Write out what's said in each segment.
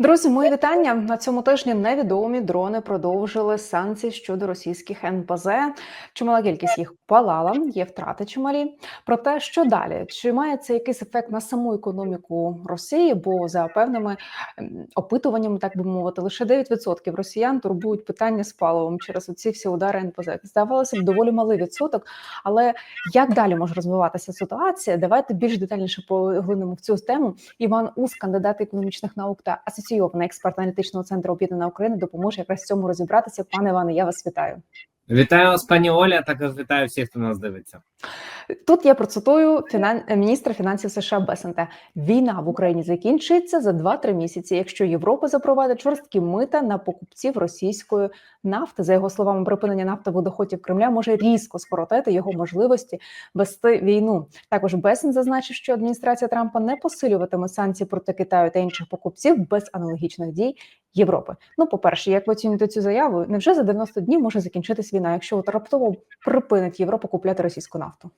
Друзі, мої вітання на цьому тижні. Невідомі дрони продовжили санкції щодо російських НПЗ. Чимала кількість їх палала, є втрати чималі. Про те, що далі чи має це якийсь ефект на саму економіку Росії? Бо за певними ем, опитуваннями, так би мовити, лише 9% росіян турбують питання з паливом через оці всі удари НПЗ. Здавалося б, доволі малий відсоток. Але як далі може розвиватися ситуація? Давайте більш детальніше поглинемо в цю тему. Іван Ус, кандидат економічних наук та асоційований експерт аналітичного центру Об'єднана Україна, допоможе якраз в цьому розібратися. Пане Іване, я вас вітаю. Вітаю вас, пані Оля. Також вітаю всіх, хто нас дивиться. Тут я процитую фінан... міністра фінансів США Бесента. Війна в Україні закінчиться за 2-3 місяці, якщо Європа запровадить жорсткі мита на покупців російської нафти. За його словами, припинення нафтових доходів Кремля може різко скоротити його можливості вести війну. Також Бесен зазначив, що адміністрація Трампа не посилюватиме санкції проти Китаю та інших покупців без аналогічних дій Європи. Ну, по перше, як ви оцінюєте цю заяву? Невже за 90 днів може закінчитись війна, якщо от раптово припинить Європа купляти російську нафту?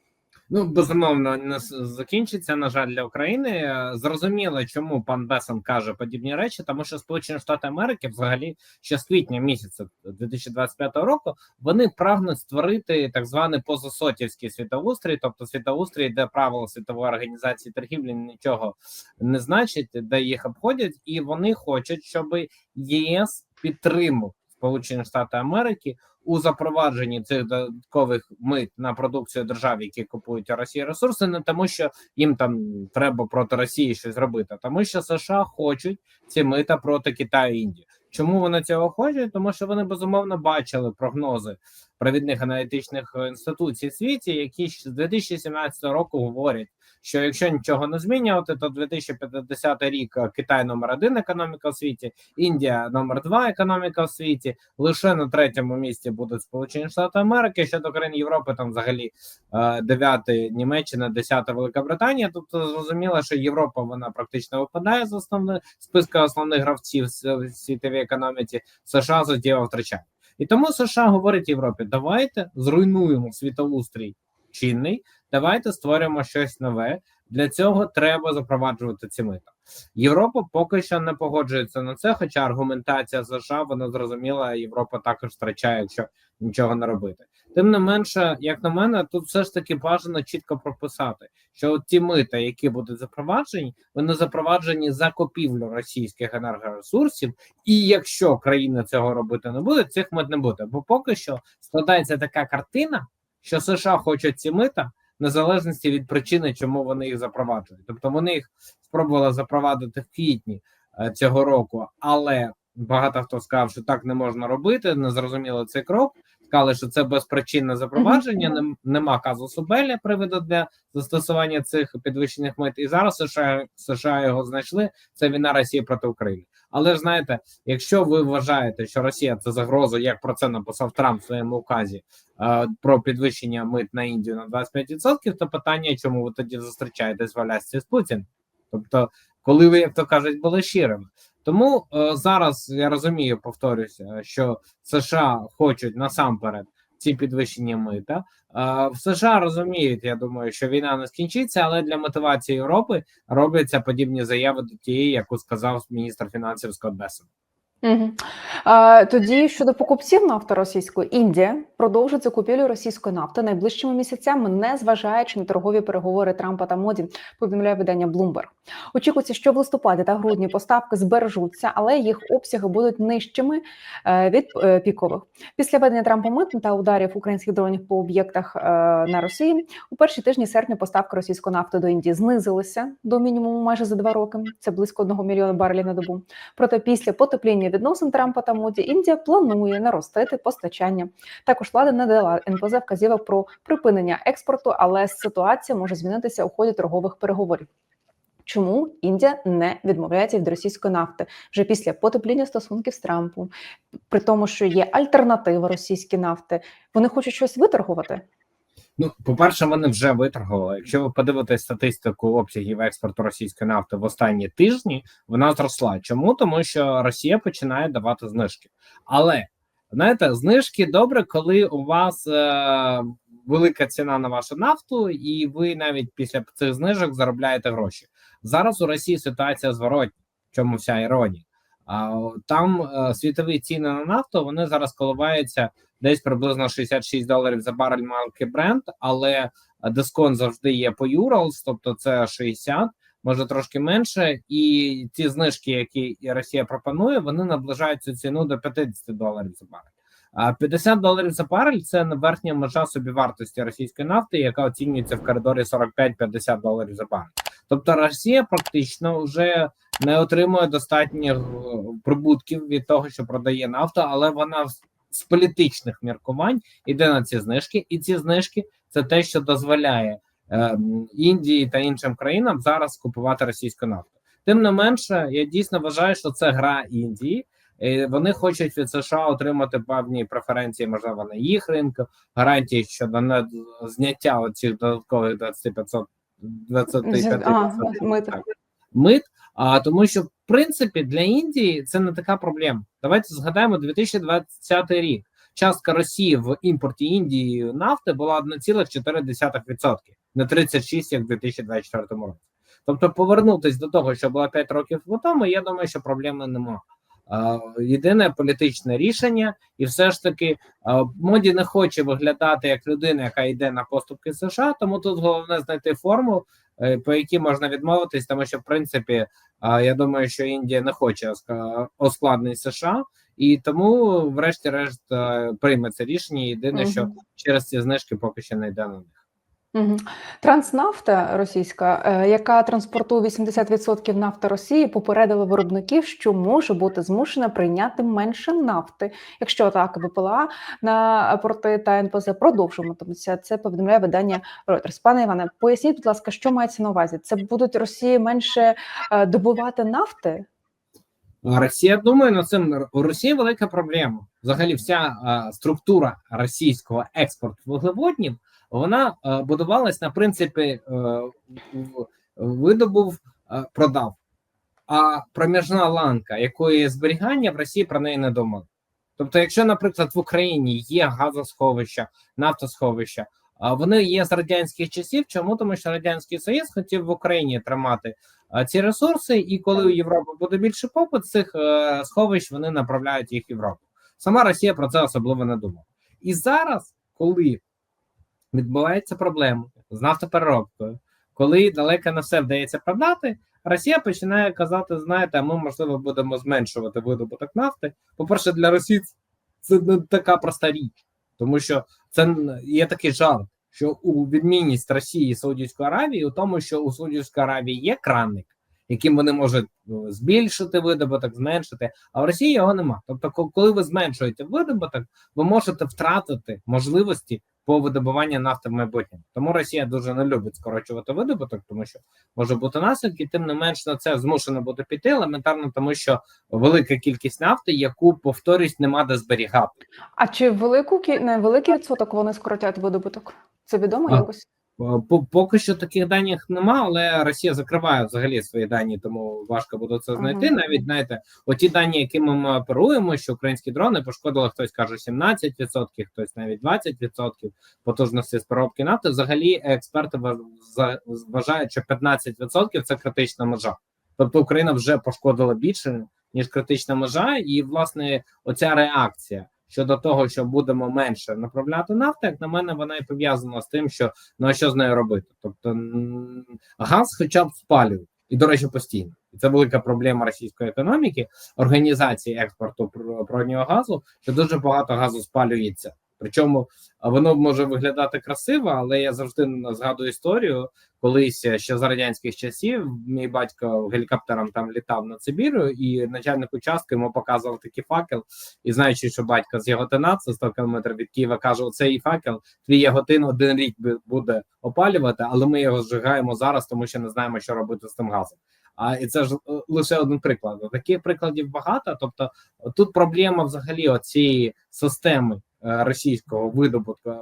Ну безумовно не закінчиться. На жаль, для України зрозуміло, чому пан Бесен каже подібні речі, тому що Сполучені Штати Америки, взагалі, ще з квітня місяця 2025 року, вони прагнуть створити так званий позасотівський світоустрій, тобто світоустрій, де правила світової організації торгівлі нічого не значить, де їх обходять, і вони хочуть, щоб ЄС підтримав Сполучені Штати Америки у запровадженні цих додаткових мит на продукцію держав, які купують у Росії ресурси, не тому, що їм там треба проти Росії щось робити, тому що США хочуть ці мита проти Китаю і Індії. Чому вони цього хочуть? Тому що вони безумовно бачили прогнози провідних аналітичних інституцій світі, які з 2017 року говорять, що якщо нічого не змінювати, то 2050 рік Китай номер один економіка в світі, Індія номер два економіка в світі. Лише на третьому місці будуть Сполучені Штати Америки. Щодо країн Європи, там взагалі дев'яте Німеччина, десята Велика Британія. Тобто зрозуміло, що Європа вона практично випадає з основних списка основних гравців в світовій економіці. США суттєво втрачає. І тому США говорить Європі: давайте зруйнуємо світоустрій чинний, давайте створимо щось нове. Для цього треба запроваджувати ці мита. Європа поки що не погоджується на це. Хоча аргументація США вона зрозуміла, Європа також втрачає, якщо нічого не робити. Тим не менше, як на мене, тут все ж таки бажано чітко прописати, що от ті мита, які будуть запроваджені, вони запроваджені за купівлю російських енергоресурсів, і якщо країна цього робити не буде, цих мит не буде. Бо поки що складається така картина, що США хочуть ці мита незалежності від причини, чому вони їх запроваджують. Тобто вони їх спробували запровадити в квітні е, цього року, але багато хто сказав, що так не можна робити. Не зрозуміло цей крок. Сказали, що це безпричинне запровадження. Нема казусу Беля приводу для застосування цих підвищених мит. І зараз США США його знайшли. Це війна Росії проти України. Але ж знаєте, якщо ви вважаєте, що Росія це загроза, як про це написав Трамп в своєму указі е, про підвищення мит на Індію на 25%, то питання, чому ви тоді зустрічаєтесь в Алясці з Путіним? Тобто, коли ви, як то кажуть, були щирими. Тому е, зараз я розумію, повторюся, що США хочуть насамперед ці підвищення мита. Е, в США розуміють, я думаю, що війна не скінчиться, але для мотивації Європи робляться подібні заяви до тієї, яку сказав міністр фінансів Скотт Бесен. Угу. А, Тоді щодо покупців нафти російської, Індія продовжить закупівлю російської нафти найближчими місяцями, не зважаючи на торгові переговори Трампа та Моді. Повідомляє видання Bloomberg. Очікується, що в листопаді та грудні поставки збережуться, але їх обсяги будуть нижчими е, від е, пікових. Після ведення Трампа мит та ударів українських дронів по об'єктах е, на Росії у перші тижні серпня поставки російської нафти до Індії знизилися до мінімуму майже за два роки. Це близько одного мільйона барелів на добу. Проте після потепління відносин Трампа та моді Індія планує наростити постачання. Також влада не дала НПЗ вказівок про припинення експорту, але ситуація може змінитися у ході торгових переговорів. Чому Індія не відмовляється від російської нафти вже після потепління стосунків з Трампом, при тому, що є альтернатива російській нафти? Вони хочуть щось виторгувати. Ну, по-перше, вони вже виторгували. Якщо ви подивитесь статистику обсягів експорту російської нафти в останні тижні, вона зросла. Чому? Тому що Росія починає давати знижки. Але знаєте, знижки добре, коли у вас е- велика ціна на вашу нафту, і ви навіть після цих знижок заробляєте гроші. Зараз у Росії ситуація зворотня. В чому вся іронія? Там е, світові ціни на нафту вони зараз коливаються десь приблизно 66 доларів за барель марки Brent, але дисконт завжди є по Urals, тобто це 60, може трошки менше. І ті знижки, які Росія пропонує, вони наближають цю ціну до 50 доларів за барель. А 50 доларів за барель це верхня межа собівартості російської нафти, яка оцінюється в коридорі 45-50 доларів за барель. Тобто Росія практично вже не отримує достатніх е, прибутків від того, що продає нафту, але вона з- політичних міркувань іде на ці знижки, і ці знижки це те, що дозволяє ем, Індії та іншим країнам зараз купувати російську нафту. Тим не менше, я дійсно вважаю, що це гра Індії. Е, Вони хочуть від США отримати певні преференції, можливо, на їх ринку, гарантії щодо зняття оцих додаткових 25 25 А, мит. мит. А тому, що в принципі для Індії це не така проблема. Давайте згадаємо 2020 рік. Частка Росії в імпорті Індії нафти була 1,4%, не 36%, як в 2024 році. Тобто, повернутись до того, що було 5 років тому, я думаю, що проблеми немає. Єдине політичне рішення, і все ж таки моді не хоче виглядати як людина, яка йде на поступки США. Тому тут головне знайти форму, е, по якій можна відмовитись, тому що в принципі я думаю, що Індія не хоче ускладнень США, і тому, врешті-решт, е, прийме це рішення. Єдине, що через ці знижки поки що не йде на них. Транснафта російська, е, яка транспортує 80% нафти Росії, попередила виробників, що може бути змушена прийняти менше нафти, якщо атаки ВПЛА на порти та НПЗ продовжуватимуться. Це повідомляє видання Reuters. Пане Іване, поясніть, будь ласка, що мається на увазі? Це будуть Росії менше е, добувати нафти? Росія думає над цим. У Росії велика проблема. Взагалі, вся а, структура російського експорту вуглеводнів вона а, будувалась на принципі е, видобув, продав. А проміжна ланка, якої зберігання в Росії про неї не думали. Тобто, якщо, наприклад, в Україні є газосховища, нафтосховища, вони є з радянських часів. Чому тому, що радянський союз хотів в Україні тримати ці ресурси, і коли у Європи буде більше попит, цих е, сховищ вони направляють їх в Європу. Сама Росія про це особливо не думала. І зараз, коли відбувається проблема з нафтопереробкою, коли далеко не все вдається продати, Росія починає казати: знаєте, ми можливо будемо зменшувати видобуток нафти. По-перше, для Росії це не така проста річ, тому що це є такий жарт, що у відмінність Росії і Саудівської Аравії у тому, що у Саудівської Аравії є кранник, яким вони можуть ну, збільшити видобуток, зменшити, а в Росії його нема. Тобто, коли ви зменшуєте видобуток, ви можете втратити можливості по видобуванню нафти в майбутньому. Тому Росія дуже не любить скорочувати видобуток, тому що може бути наслідки. Тим не менш на це змушено буде піти елементарно, тому що велика кількість нафти, яку повторюсь, нема де зберігати. А чи велику не великий відсоток вони скоротять видобуток? Це відомо А. якось? Е, по- Поки що таких даних нема, але Росія закриває взагалі свої дані, тому важко буде це знайти. Ага. Навіть знаєте, оті дані, якими ми оперуємо, що українські дрони пошкодили, хтось каже 17%, хтось навіть 20% потужності з переробки нафти. Взагалі, експерти ва- вважають, що 15% це критична межа. Тобто Україна вже пошкодила більше ніж критична межа, і власне оця реакція щодо того, що будемо менше направляти нафту, як на мене, вона і пов'язана з тим, що ну а що з нею робити? Тобто газ, хоча б спалюють, і до речі, постійно. І це велика проблема російської економіки, організації експорту пр- природнього газу, що дуже багато газу спалюється. Причому воно може виглядати красиво, але я завжди згадую історію. Колись е, ще з радянських часів мій батько гелікоптером там літав над Сибірою, і начальник участку йому показував такий факел. І знаючи, що батько з Яготина, це 100 кілометрів від Києва, каже: оцей факел твій Яготин один рік буде опалювати, але ми його зжигаємо зараз, тому що не знаємо, що робити з тим газом. А і це ж е, лише один приклад. Таких прикладів багато. Тобто, тут проблема взагалі оцієї системи російського видобутку е,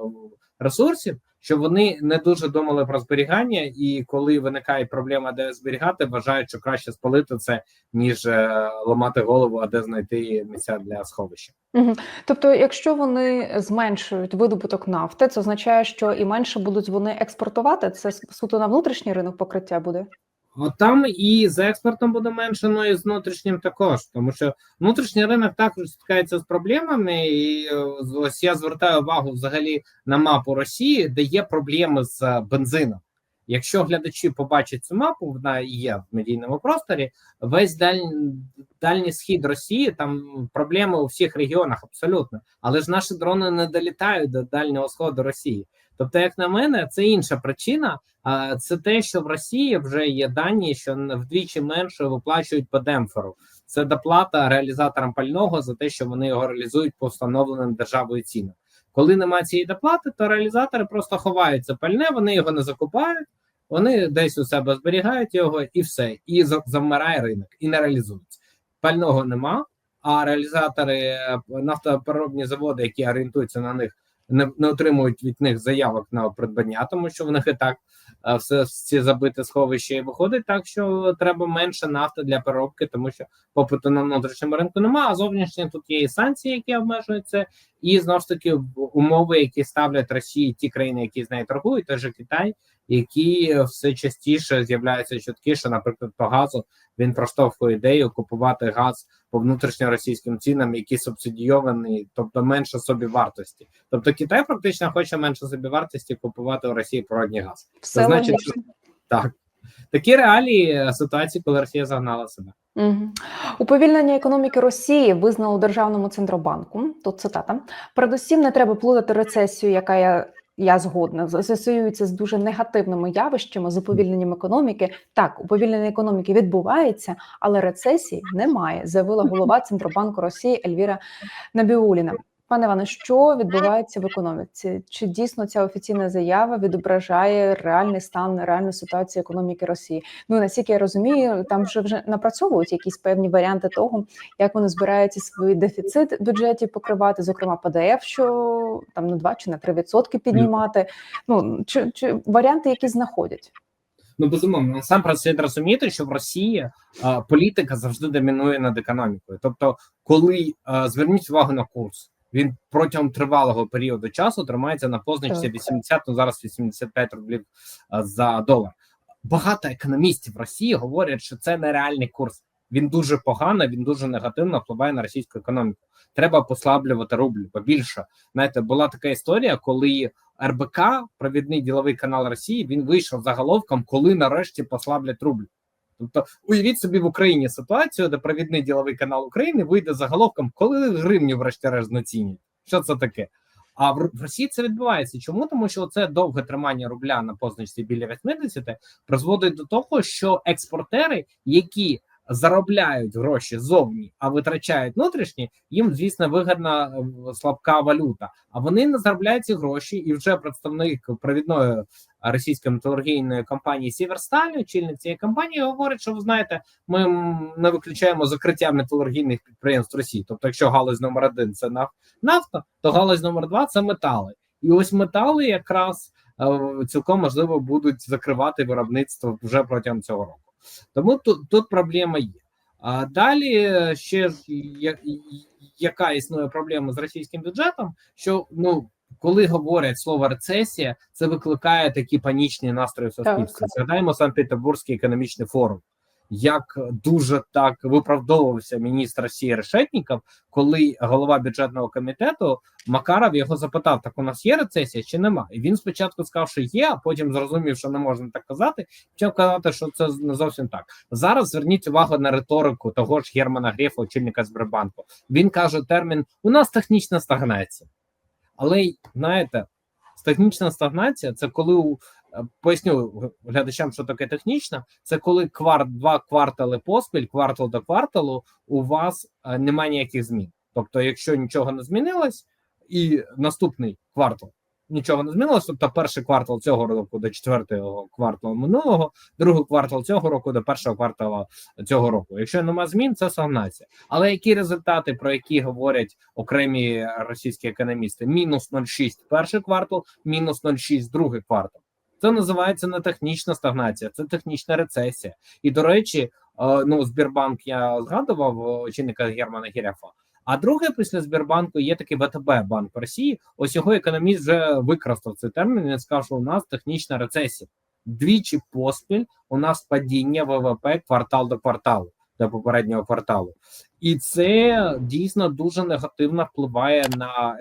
ресурсів, що вони не дуже думали про зберігання, і коли виникає проблема, де зберігати, вважають, що краще спалити це ніж е, ламати голову, а де знайти місця для сховища. Мгм. Тобто, якщо вони зменшують видобуток нафти, це означає, що і менше будуть вони експортувати. Це суто на внутрішній ринок покриття буде. Там і з експортом буде менше, ну і з внутрішнім також, тому що внутрішній ринок також стикається з проблемами. І е, ось я звертаю увагу взагалі на мапу Росії, де є проблеми з бензином. Якщо глядачі побачать цю мапу, вона є в медійному просторі. Весь даль... дальній схід Росії там проблеми у всіх регіонах абсолютно. Але ж наші дрони не долітають до дальнього сходу Росії. Тобто, як на мене, це інша причина. А це те, що в Росії вже є дані, що вдвічі менше виплачують по демпферу. Це доплата реалізаторам пального за те, що вони його реалізують по встановленим державою цінам. Коли немає цієї доплати, то реалізатори просто ховаються пальне, вони його не закупають, вони десь у себе зберігають його і все, і за- завмирає ринок, і не реалізується. Пального нема, а реалізатори е, нафтопереробні заводи, які орієнтуються на них, не, не отримують від них заявок на придбання, тому що в них і так е, все ці забите сховища і виходить так, що треба менше нафти для переробки, тому що попиту на внутрішньому ринку немає. А зовнішні тут є і санкції, які обмежують це, і знову ж таки умови, які ставлять Росії ті країни, які з нею торгують, теж Китай, які все частіше з'являються чутки, що, наприклад, по газу він проштовхує ідею купувати газ по внутрішньоросійським цінам, які субсидійовані, тобто менше собі вартості. Тобто Китай практично хоче менше собі вартості купувати у Росії природний газ. Все значить, логічно. Так такі реалії е, ситуації, коли Росія загнала себе. Уповільнення економіки Росії визнало державному центробанку. Тут цитата: передусім не треба плутати рецесію, яка я. Я згодна асоціюється з дуже негативними явищами з уповільненням економіки. Так, уповільнення економіки відбувається, але рецесії немає, заявила голова Центробанку Росії Ельвіра Набіуліна. Пане Іване, що відбувається в економіці? Чи дійсно ця офіційна заява відображає реальний стан, реальну ситуацію економіки Росії? Ну наскільки я розумію, там вже вже напрацьовують якісь певні варіанти того, як вони збираються свій дефіцит бюджеті покривати, зокрема ПДФ, що там на 2 чи на 3 відсотки піднімати. Ну чи, чи варіанти, які знаходять? Ну безумовно, насамперед слід розуміти, що в Росії а, політика завжди домінує над економікою. Тобто, коли а, зверніть увагу на курс, він протягом тривалого періоду часу тримається на позначці Так. 80, ну зараз 85 рублів за долар. Багато економістів Росії говорять, що це нереальний курс. Він дуже погано, він дуже негативно впливає на російську економіку. Треба послаблювати рубль. Побільше знаєте, була така історія, коли РБК, провідний діловий канал Росії, він вийшов заголовком, коли нарешті послаблять рубль. Тобто, уявіть собі в Україні ситуацію, де провідний діловий канал України вийде заголовком, коли гривню врешті-решт знецінять. Що це таке? А в Росії це відбувається. Чому? Тому що це довге тримання рубля на позначці біля 80 призводить до того, що експортери, які заробляють гроші зовні, а витрачають внутрішні, їм звісно вигідна е, слабка валюта. А вони не заробляють ці гроші, і вже представник провідної російської металургійної компанії Сіверсталь, очільник цієї компанії, говорить, що ви знаєте, ми не виключаємо закриття металургійних підприємств Росії. Тобто, якщо галузь номер один це нафта, то галузь номер два це метали. І ось метали якраз е, цілком можливо будуть закривати виробництво вже протягом цього року. Тому тут, тут проблема є. А далі е, ще я- яка існує проблема з російським бюджетом, що ну. Коли говорять слово рецесія, це викликає такі панічні настрої в суспільстві. Згадаємо Санкт-Петербурзький економічний форум, як дуже так виправдовувався міністр Росії Решетніков, коли голова бюджетного комітету Макаров його запитав: так у нас є рецесія чи нема? І він спочатку сказав, що є, а потім зрозумів, що не можна так казати. Почав казати, що це не зовсім так. Зараз зверніть увагу на риторику того ж Германа Грефа, очільника Сбербанку. Він каже термін: у нас технічна стагнація. Але знаєте, технічна стагнація це коли у поясню глядачам, що таке технічна. Це коли кварт два квартали поспіль, квартал до кварталу, у вас е, немає ніяких змін. Тобто, якщо нічого не змінилось, і наступний квартал нічого не змінилось, тобто перший квартал цього року до четвертого кварталу минулого, другий квартал цього року до першого кварталу цього року. Якщо немає змін, це стагнація. Але які результати, про які говорять окремі російські економісти? Мінус 0,6 перший квартал, мінус 0,6 другий квартал. Це називається не технічна стагнація, це технічна рецесія. І до речі, е, ну Сбербанк я згадував е, очільника Германа Гіряфа. А друге, після Сбербанку є такий ВТБ Банк Росії. Ось його економіст вже використав цей термін. Він сказав, що у нас технічна рецесія. двічі поспіль у нас падіння ВВП квартал до кварталу до попереднього кварталу, і це дійсно дуже негативно впливає на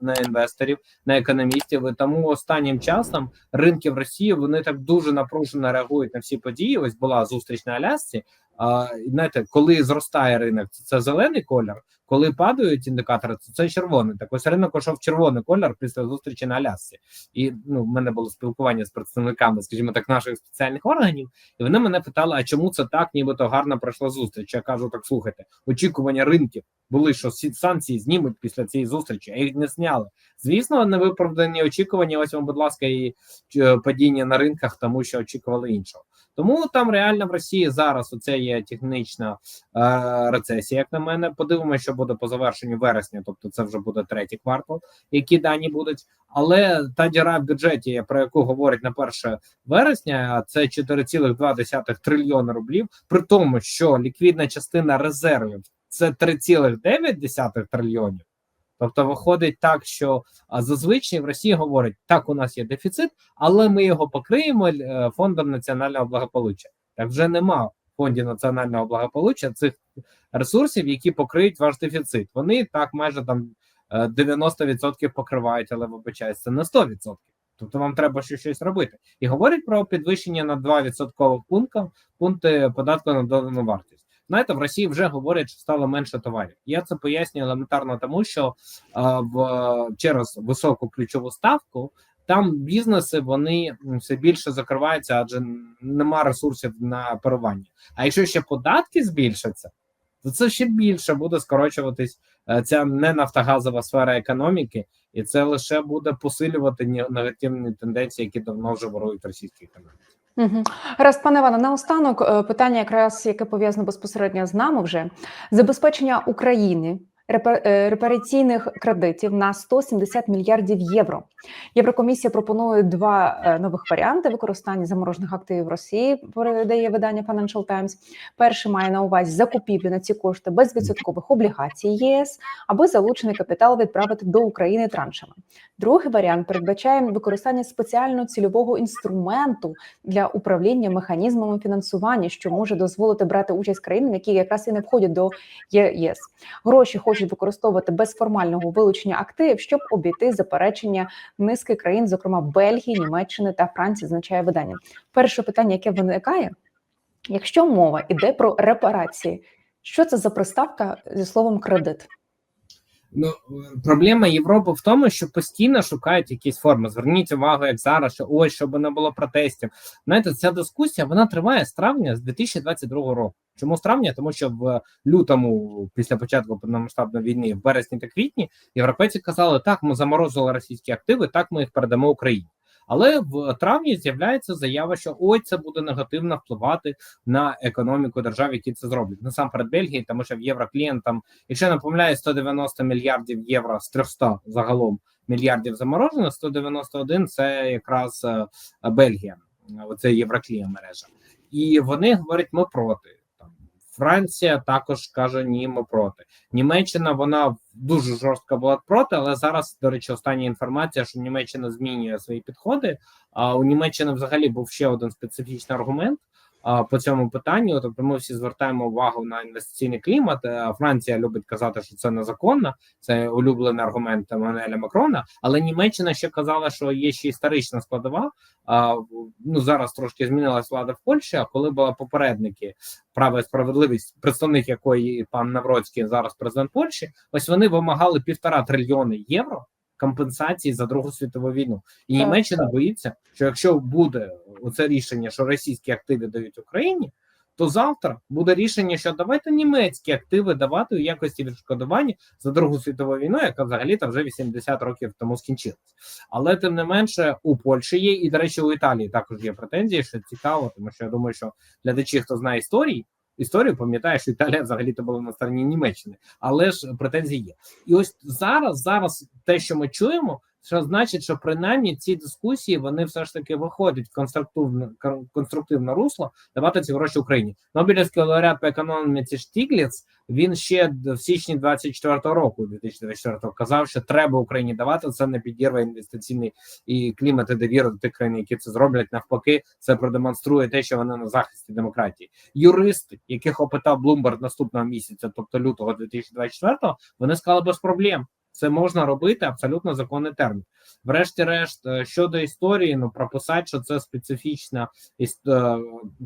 на інвесторів, на економістів. І тому останнім часом ринки в Росії вони так дуже напружено реагують на всі події. Ось була зустріч на Алясці. А, знаєте, коли зростає ринок, це, це зелений колір. Коли падають індикатори, це, це червоний. Так ось ринок пішов червоний колір після зустрічі на Алясці. І ну, в мене було спілкування з представниками, скажімо так, наших спеціальних органів, і вони мене питали: а чому це так, нібито гарно пройшла зустріч? Я кажу: так слухайте, очікування ринків були, що санкції знімуть після цієї зустрічі, а їх не зняли. Звісно, невиправдані очікування. Ось вам, будь ласка, і е, падіння на ринках, тому що очікували іншого. Тому там реально в Росії зараз оце є технічна е, рецесія, як на мене. Подивимося, що буде по завершенню вересня, тобто це вже буде третій квартал, які дані будуть. Але та діра в бюджеті, про яку говорять на 1 вересня, це 4,2 трильйона рублів, при тому, що ліквідна частина резервів це 3,9 трильйонів. Тобто виходить так, що зазвичай в Росії говорять, так у нас є дефіцит, але ми його покриємо е, фондом національного благополуччя. Так вже нема в фонді національного благополуччя цих ресурсів, які покриють ваш дефіцит. Вони так майже там е, 90% покривають, але вибачаюсь, це не 100%. Тобто вам треба ще щось робити. І говорять про підвищення на 2 відсоткових пункти, пункти податку на додану вартість. Знаєте, в Росії вже говорять, що стало менше товарів. Я це пояснюю елементарно, тому що а, в через високу ключову ставку там бізнеси вони все більше закриваються, адже нема ресурсів на парування. А якщо ще податки збільшаться, то це ще більше буде скорочуватись е, ця не нафтогазова сфера економіки, і це лише буде посилювати ні- негативні тенденції, які давно вже ворують російські економіки. Угу. Гаразд, пане Іване, наостанок е, питання, якраз яке пов'язане безпосередньо з нами вже забезпечення України е, репараційних кредитів на 170 мільярдів євро. Єврокомісія пропонує два е, нових варіанти використання заморожених активів Росії. Передає видання Financial Times. Перший має на увазі закупівлю на ці кошти безвідсоткових облігацій ЄС, аби залучений капітал відправити до України траншами. Другий варіант передбачає використання спеціального цільового інструменту для управління механізмами фінансування, що може дозволити брати участь країнам, які якраз і не входять до ЄС. Гроші хочуть використовувати без формального вилучення активів, щоб обійти заперечення низки країн, зокрема Бельгії, Німеччини та Франції, зазначає видання. Перше питання, яке виникає, якщо мова йде про репарації, що це за приставка зі словом кредит? Ну проблема Європи в тому, що постійно шукають якісь форми. Зверніть увагу, як зараз, що ось щоб не було протестів. Знаєте, ця дискусія вона триває з травня з 2022 року. Чому з травня? Тому що в лютому, після початку повномасштабної війни, в березні та квітні, європейці казали, так, ми заморозили російські активи, так ми їх передамо Україні. Але в травні з'являється заява, що ой, це буде негативно впливати на економіку держав, які це зроблять. Насамперед Бельгії, тому що в євроклієнтам, якщо не помиляю, 190 мільярдів євро з 300 загалом мільярдів заморожено, 191 – це якраз е, Бельгія, оце євроклія мережа. І вони говорять, ми проти. Франція також каже, ні, ми проти. Німеччина вона дуже жорстко була проти, але зараз, до речі, остання інформація, що Німеччина змінює свої підходи. А у Німеччини взагалі був ще один специфічний аргумент по цьому питанню. Тобто, ми всі звертаємо увагу на інвестиційний клімат. Франція любить казати, що це незаконно. Це улюблений аргумент Еммануеля Макрона. Але Німеччина ще казала, що є ще історична складова. Ну зараз трошки змінилась влада в Польщі. А коли були попередники право і справедливість, представник якої пан Навроцький зараз президент Польщі, ось вони вимагали півтора трильйони євро компенсації за Другу світову війну, і Так, Німеччина боїться, що якщо буде оце рішення, що російські активи дають Україні. То завтра буде рішення, що давайте німецькі активи давати у якості відшкодування за Другу світову війну, яка взагалі там вже 80 років тому скінчилась. Але тим не менше у Польщі є, і до речі, у Італії також є претензії, що цікаво, тому що я думаю, що глядачі, хто знає історії, історію пам'ятає, що Італія взагалі то була на стороні Німеччини, але ж претензії є. І ось зараз, зараз те, що ми чуємо, що значить, що принаймні ці дискусії вони все ж таки виходять в конструктивне конструктивне русло давати ці гроші Україні. Нобелівський лауреат по економіці Штігліц Він ще в січні 24-го року, 2024 казав, що треба Україні давати. Це не підірве інвестиційний і клімат і довіру до тих країн, які це зроблять. Навпаки, це продемонструє те, що вони на захисті демократії. Юристи, яких опитав Блумберг наступного місяця, тобто лютого 2024, вони сказали без проблем. Це можна робити абсолютно законний термін. Врешті-решт, е, щодо історії, ну прописати, що це специфічна е,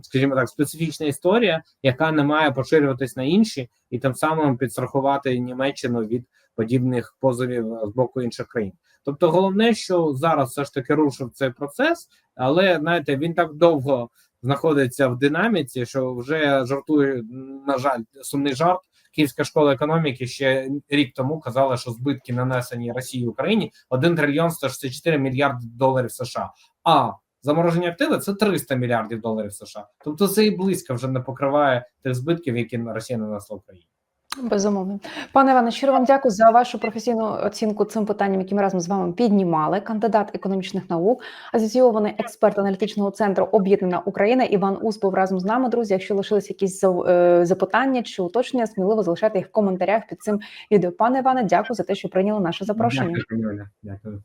скажімо так, специфічна історія, яка не має поширюватись на інші, і тим самим підстрахувати Німеччину від подібних позовів е, з боку інших країн. Тобто, головне, що зараз все ж таки рушив цей процес, але знаєте, він так довго знаходиться в динаміці, що вже жартує, на жаль, сумний жарт. Київська школа економіки ще рік тому казала, що збитки нанесені Росії Україні 1 трильйон 164 мільярди доларів США. А заморожені активи це 300 мільярдів доларів США. Тобто це і близько вже не покриває тих збитків, які Росія нанесла Україні. Безумовно, пане Іване, щиро вам дякую за вашу професійну оцінку цим питанням, які ми разом з вами піднімали. Кандидат економічних наук, асоційований експерт аналітичного центру Об'єднана Україна Іван Ус був разом з нами. Друзі, якщо лишились якісь е, запитання чи уточнення, сміливо залишайте їх в коментарях під цим відео. Пане Іване, дякую за те, що прийняли наше запрошення. Дякую, Дякую.